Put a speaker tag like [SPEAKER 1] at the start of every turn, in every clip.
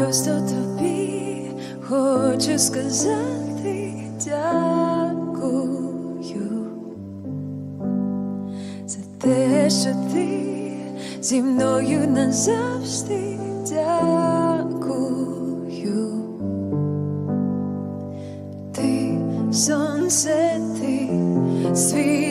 [SPEAKER 1] просто тобі хочу сказати дякую за те, що ти зі мною назавжди дякую. Ти сонце, ти світло,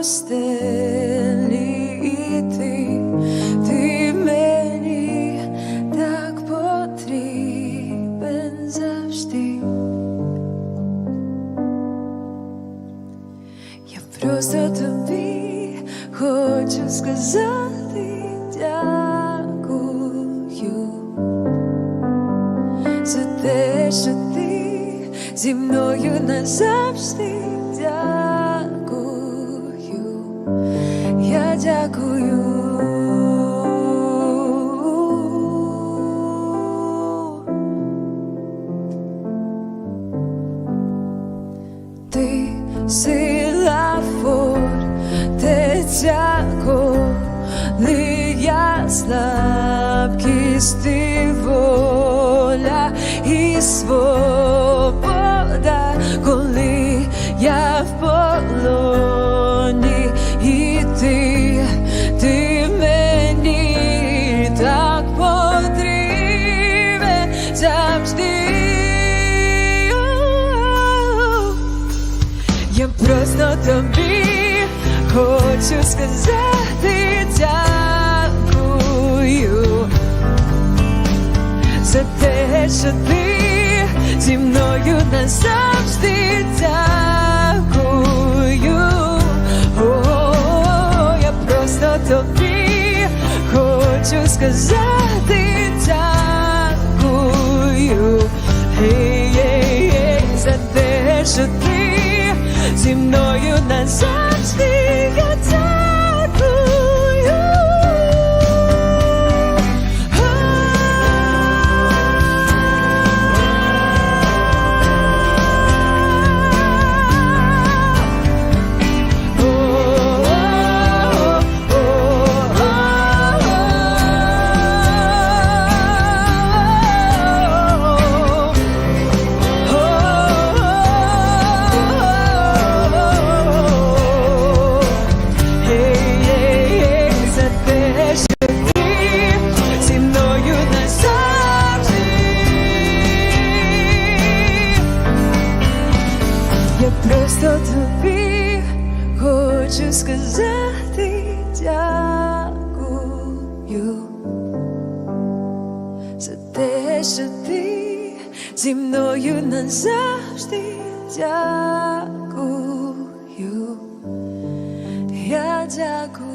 [SPEAKER 1] в сила фортеця, коли я слабкість, тобі хочу сказати дякую за те, що ти зі мною назавжди дякую. О, я просто тобі хочу сказати дякую. Гей, гей, гей, за те, що ти зі мною назавжди я. Сказати дякую за те, що ти зі мною назавжди дякую. Я дякую.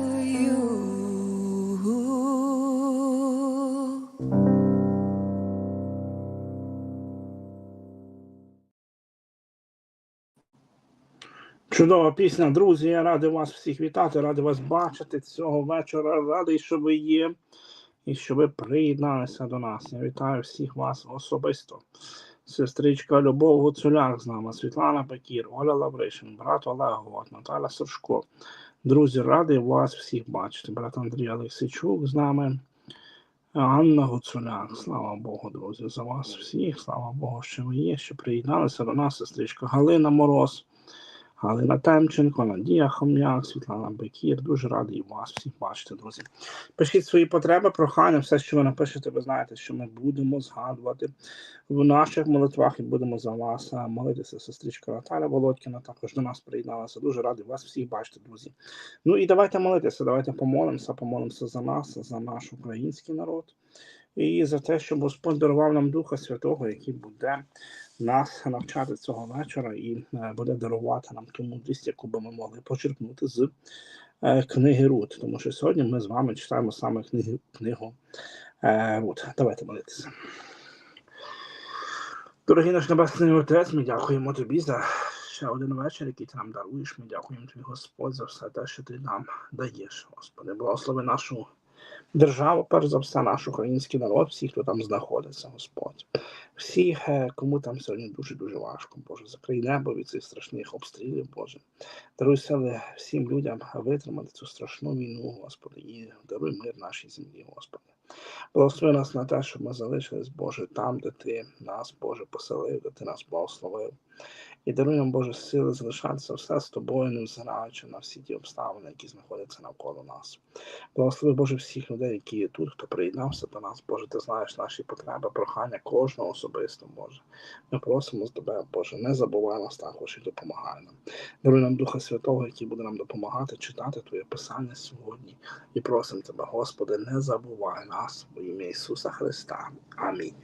[SPEAKER 2] Чудова пісня, друзі. Я радий вас всіх вітати, радий вас бачити цього вечора. Радий, що ви є і що ви приєдналися до нас. Я вітаю всіх вас особисто. Сестричка Любов Гуцуляк з нами, Світлана Пекір, Оля Лавришин, брат Олег Гот, Наталя Сушко. Друзі, радий вас всіх бачити. Брат Андрій Олексійчук з нами. Анна Гуцуляк, слава Богу, друзі, за вас всіх. Слава Богу, що ви є, що приєдналися до нас, сестричка Галина Мороз. Галина Темченко, Надія Хом'як, Світлана Бекір. Дуже радий вас всіх бачити, друзі. Пишіть свої потреби, прохання, все, що ви напишете, ви знаєте, що ми будемо згадувати в наших молитвах і будемо за вас молитися. Сестричка Наталя Володькіна також до нас приєдналася. Дуже радий вас всіх бачити, друзі. Ну і давайте молитися, давайте помолимося, помолимося за нас, за наш український народ. І за те, щоб Господь дарував нам Духа Святого, який буде нас навчати цього вечора і е, буде дарувати нам ту мудрість, яку би ми могли почерпнути з е, книги Рут. Тому що сьогодні ми з вами читаємо саме книги, книгу е, Рут. Давайте молитися. Дорогий наш Небесний Отець, ми дякуємо тобі за ще один вечір, який ти нам даруєш. Ми дякуємо тобі, Господь, за все те, що ти нам даєш, Господи. Благослови нашу державу, перш за все, наш український народ, всі, хто там знаходиться, Господь. Всі, е, кому там сьогодні дуже-дуже важко, Боже, закрий небо від цих страшних обстрілів, Боже. Даруй сили всім людям витримати цю страшну війну, Господи, і даруй мир нашій землі, Господи. Благослови нас на те, щоб ми залишились, Боже, там, де Ти нас, Боже, поселив, де Ти нас благословив. І даруй нам, Боже, сили залишатися все з тобою, не взираючи на всі ті обставини, які знаходяться навколо нас. Благослови, Боже, всіх людей, які є тут, хто приєднався до нас, Боже, ти знаєш наші потреби, прохання кожного особисто, Боже. Ми просимо з тебе, Боже, не забувай нас також і допомагай нам. Даруй нам Духа Святого, який буде нам допомагати читати Твоє Писання сьогодні. І просимо тебе, Господи, не забувай нас во ім'я Ісуса Христа. Амінь.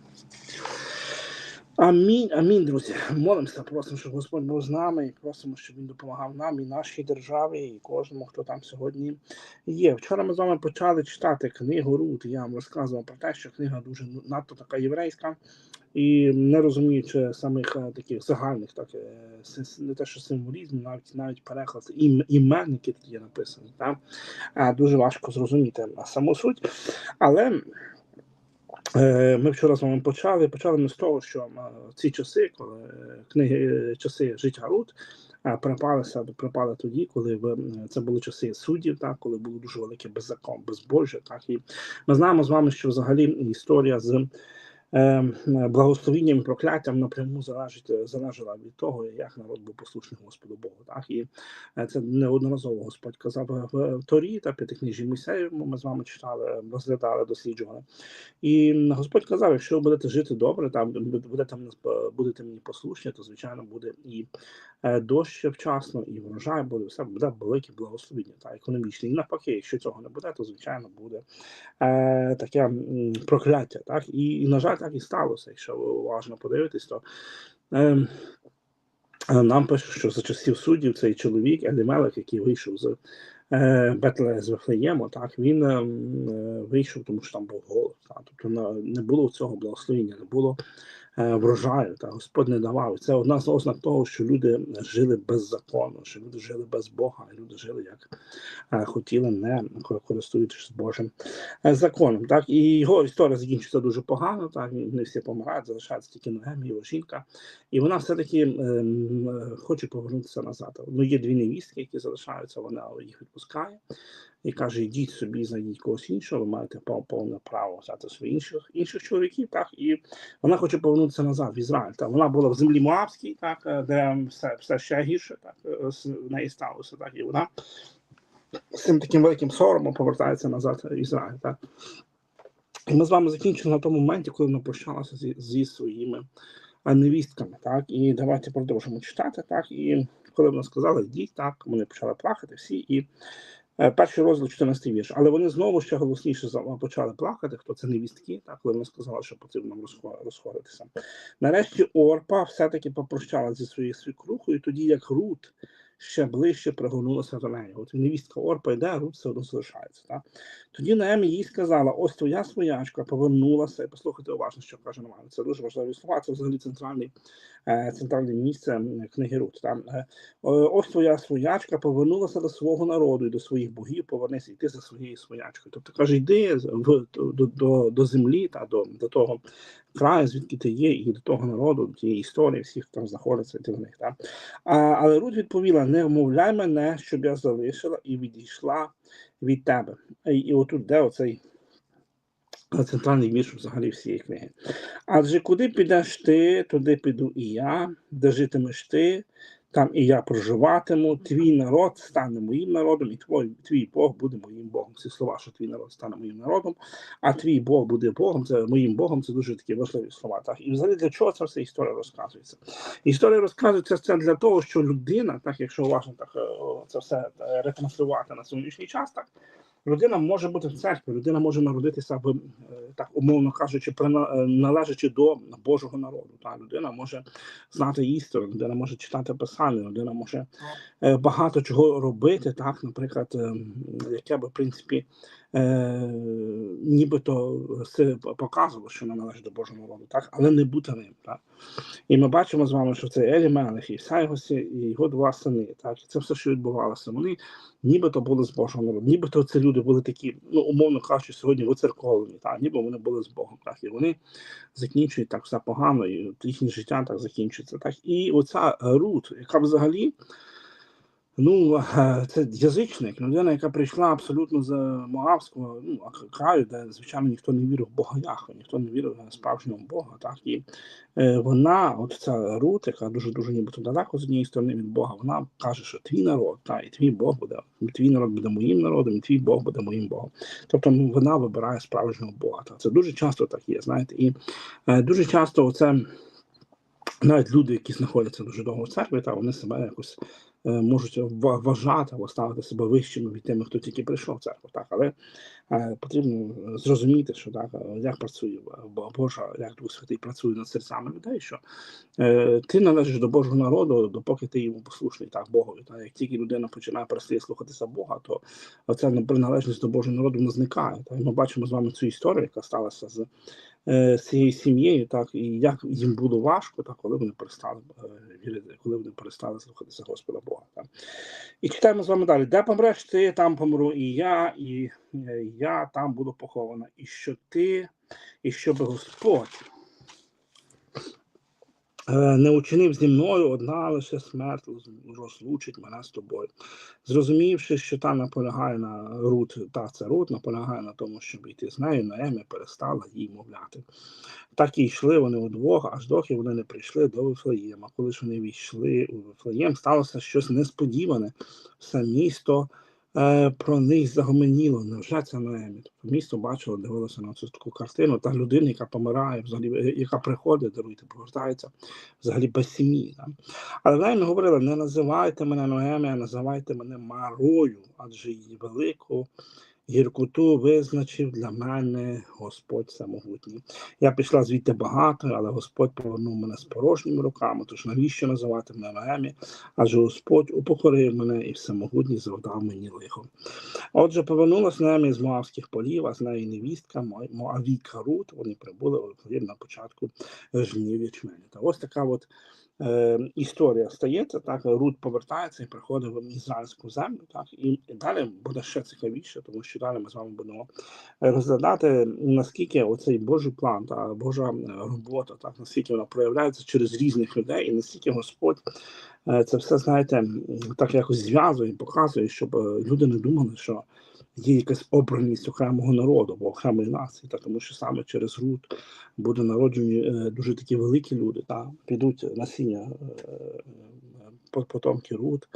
[SPEAKER 2] Амінь, амінь, друзі. Молимося, просимо, щоб Господь був з нами, і просимо, щоб Він допомагав нам і нашій державі, і кожному, хто там сьогодні є. Вчора ми з вами почали читати книгу Рут. Я вам розказував про те, що книга дуже надто така єврейська, і не розуміючи самих е, таких загальних, так е, не те, що символізм, навіть навіть переклад ім, імен, які тут є написані, так, е, дуже важко зрозуміти саму суть. Але Ми вчора з вами почали. Почали ми з того, що е, ці часи, коли е, книги е, часи життя Рут е, припалися припали тоді, коли е, це були часи суддів, так коли було дуже велике беззакон, безбожжя. Так і ми знаємо з вами, що взагалі історія з е, благословінням і прокляттям напряму залежить залежала від того, як народ був послушний Господу Богу. Так і е, це неодноразово Господь казав в Торі та п'ятикнижі Мойсеєвому. Ми з вами читали, розглядали, досліджували. І Господь казав: якщо ви будете жити добре, там будете будете мені послушні, то звичайно буде і е, дощ вчасно, і врожай буде все буде велике благословення та економічне. І навпаки, якщо цього не буде, то звичайно буде е, таке прокляття. Так і, і на жаль, так і сталося. Якщо ви уважно подивитесь, то. Е, нам пишуть, що за часів суддів цей чоловік Елімелек, який вийшов з е, Бетле з Вифлеєму, так він е, е, вийшов, тому що там був голод. Так, тобто не було цього благословення, не було врожаю. Та Господь не давав. Це одна з ознак того, що люди жили без закону, що люди жили без Бога, і люди жили як е, хотіли, не користуючись Божим е, законом. Так і його історія закінчиться дуже погано. Так не всі помирають, залишається тільки Ноемі, його жінка, і вона все-таки ем, е, хоче повернутися назад. Ну, є дві невістки, які залишаються, вона їх відпускає і каже: йдіть собі, знайдіть когось іншого, ви маєте повне право взяти своїх інших інших чоловіків. Так і вона хоче повернутися назад в Ізраїль. Так вона була в землі Моавській, так е, де все, все ще гірше, так е, з неї сталося. Так і вона з цим таким великим соромом повертається назад в Ізраїль. Так. І ми з вами закінчили на тому моменті, коли вона прощалася зі, зі своїми невістками. Так, і давайте продовжимо читати. Так, і коли вона сказала, йдіть, так, вони почали плакати всі. І е, перший розділ 14 вірш. Але вони знову ще голосніше почали плакати, хто це невістки, так, коли вони сказали, що потрібно розходитися. Нарешті Орпа все-таки попрощалася зі своєю свікрухою, тоді як Рут ще ближче пригорнулася до неї. От невістка Орпа йде, а Рут все одно залишається. Так? Тоді Наемі їй сказала: ось твоя своячка повернулася. Послухайте уважно, що каже Наман. Це дуже важливі слова. Це взагалі центральний, е, центральне місце книги Рут. Там е, ось твоя своячка повернулася до свого народу і до своїх богів. Повернися йти за своєю своячкою. Тобто каже, йди в до, до, до землі та до, до того краю, звідки ти є, і до того народу, до тієї історії, всіх хто там знаходиться, ти в них. Так? А, але Рут відповіла: не вмовляй мене, щоб я залишила і відійшла від тебе. І, і отут де оцей центральний вірш взагалі всієї книги. Адже куди підеш ти, туди піду і я, де житимеш ти, там і я проживатиму, твій народ стане моїм народом, і твій, твій Бог буде моїм Богом. Ці слова, що твій народ стане моїм народом, а твій Бог буде Богом, це моїм Богом, це дуже такі важливі слова. Так? І взагалі для чого ця вся історія розказується? Історія розказується це для того, що людина, так якщо уважно так е, це все е, ретранслювати на сьогоднішній час, так людина може бути в церкві, людина може народитися в е, так умовно кажучи, прина- е, належачи до Божого народу. Та людина може знати істину, людина може читати писання, людина може е, багато чого робити, так, наприклад, е, яке би в принципі е, нібито це показувало, що вона належить до Божого народу, так? але не бути ним. Так? І ми бачимо з вами, що це Елі Мелех, і його і його два сини. Так? І це все, що відбувалося. Вони нібито були з Божого народу, нібито це люди були такі, ну умовно кажучи, сьогодні воцерковлені, так? ніби вони були з Богом. Так? І вони закінчують так все погано, і їхнє життя так закінчується. Так? І оця Рут, яка взагалі. Ну, це язичник, людина, яка прийшла абсолютно з Моавського ну, краю, де, звичайно, ніхто не вірив в Бога Яхве, ніхто не вірив в справжнього Бога. Так? І е, вона, от ця Рут, яка дуже дуже нібито далеко з однієї сторони від Бога, вона каже, що твій народ, та, і твій Бог буде, твій народ буде моїм народом, і твій Бог буде моїм Богом. Тобто вона вибирає справжнього Бога. Так? Це дуже часто так є, знаєте, і е, дуже часто це. Навіть люди, які знаходяться дуже довго в церкві, та вони себе якось можуть вважати або ставити себе вищими від тими, хто тільки прийшов в церкву. Так, але е, потрібно зрозуміти, що так, е, як працює Божа, як Дух Святий працює над серцями людей, що е, ти належиш до Божого народу, допоки ти йому послушний, так, Богові. Та як тільки людина починає перестає слухатися Бога, то оця приналежність до Божого народу не зникає. Та, і ми бачимо з вами цю історію, яка сталася з е, з цією сім'єю, так і як їм було важко, так коли вони перестали е, вірити, коли вони перестали слухатися Господа Бога. Так. І читаємо з вами далі. Де помреш ти, там помру і я, і е, я там буду похована. І що ти, і щоб Господь е, не учинив зі мною одна лише смерть розлучить мене з тобою. Зрозумівши, що та наполягає на Рут, та це Рут наполягає на тому, щоб йти з нею, Наемі перестала їй мовляти. Так і йшли вони удвох, аж доки вони не прийшли до Вифлеєма. Коли ж вони війшли у Вифлеєм, сталося щось несподіване. Все місто е, про них загоменіло, Невже це Наемі? Тобто місто бачило, дивилося на цю таку картину. Та людина, яка помирає, взагалі, е, яка приходить, даруйте, повертається взагалі без сім'ї. Да? Але Наемі говорила: не називайте мене Ноемі, а називайте мене Марою, адже її велику гіркоту визначив для мене Господь самогутній. Я пішла звідти багато, але Господь повернув мене з порожніми руками. Тож навіщо називати мене Наемі? Адже Господь упокорив мене і всемогутній завдав мені лихо. Отже, повернулась Наемі з Моавських полів, а з нею невістка Мо- Моавіка Рут. Вони прибули на початку жнив ячменю. Та ось така от е, історія стається. Так, Рут повертається і приходить в ізраїльську землю. Так, і далі буде ще цікавіше, тому що далі ми з вами будемо розглядати, наскільки оцей Божий план та Божа е, робота, так наскільки вона проявляється через різних людей, і наскільки Господь е, це все знаєте, так якось зв'язує показує, щоб е, люди не думали, що. Є якась обраність окремого народу або окремої нації, та тому що саме через Рут буде народжені е, дуже такі великі люди, та підуть насіння е, потомки Рут.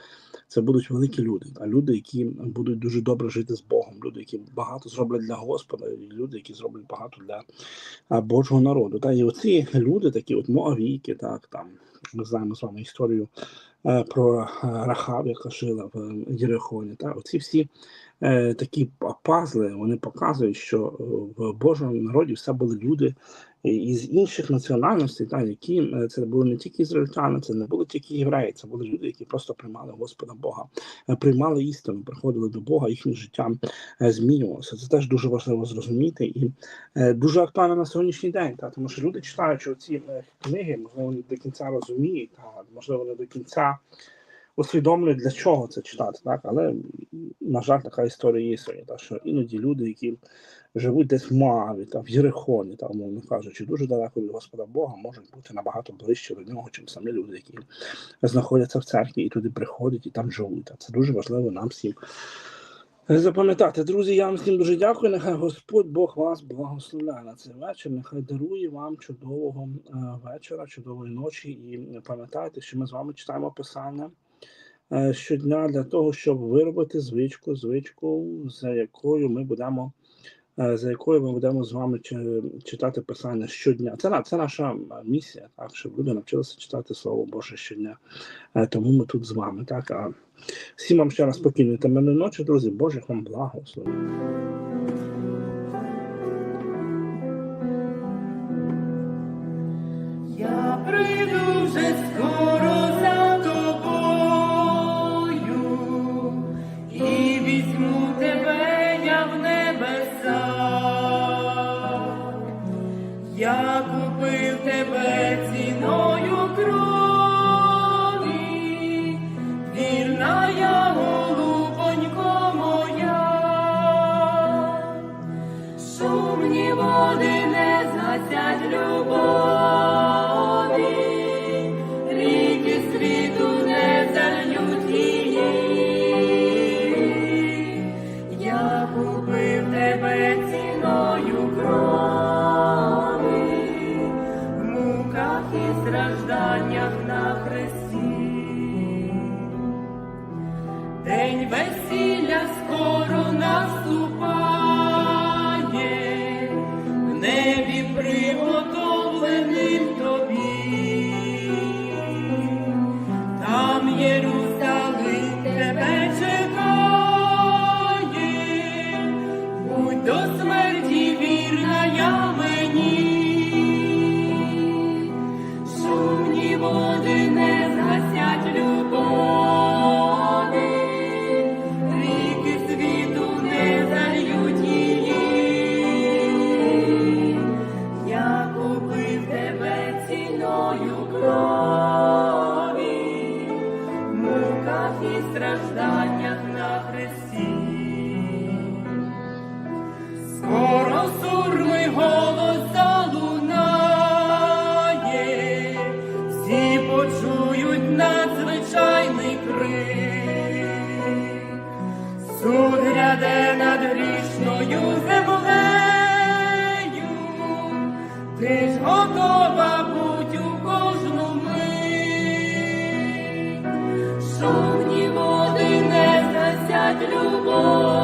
[SPEAKER 2] Це будуть великі люди, та люди, які будуть дуже добре жити з Богом, люди, які багато зроблять для Господа, і люди, які зроблять багато для Божого народу. Та і оці люди, такі от Моавійки, так там ми знаємо з вами історію е, про е, Рахав, яка жила в е, Єрихоні. Та оці всі е, такі пазли вони показують, що е, в Божому народі все були люди із інших національностей, та які е, це були не тільки ізраїльтяни, це не були тільки євреї, це були люди, які просто приймали Господа Бога, приймали істину, приходили до Бога, їхнє життя змінювалося. Це теж дуже важливо зрозуміти і дуже актуально на сьогоднішній день. Та тому що люди, читаючи ці книги, можливо, не до кінця розуміють, та можливо, не до кінця усвідомлюють, для чого це читати, так але на жаль, така історія є сьогодні. Та що іноді люди, які живуть десь в Моаві, та в Єрихоні, та умовно кажучи, дуже далеко від Господа Бога, можуть бути набагато ближче до нього, чим самі люди, які знаходяться в церкві і туди приходять і там живуть. Та це дуже важливо нам всім. Запам'ятати, друзі, я вам всім дуже дякую. Нехай Господь Бог вас благословляє на цей вечір. Нехай дарує вам чудового е, вечора, чудової ночі. І пам'ятайте, що ми з вами читаємо писання щодня для того, щоб виробити звичку, звичку, за якою ми будемо. е, За якою ми будемо з вами чи- читати писання щодня. Це, це наша е, місія, так, щоб люди навчилися читати Слово Боже щодня. Е, Тому ми тут з вами. Так, а всім вам ще раз спокійної та мирної ночі, друзі. Божих вам благословень.
[SPEAKER 3] сядь любов. Паде над грішною землею, ти ж готова будь у кожну мить, шумні води не засять любов.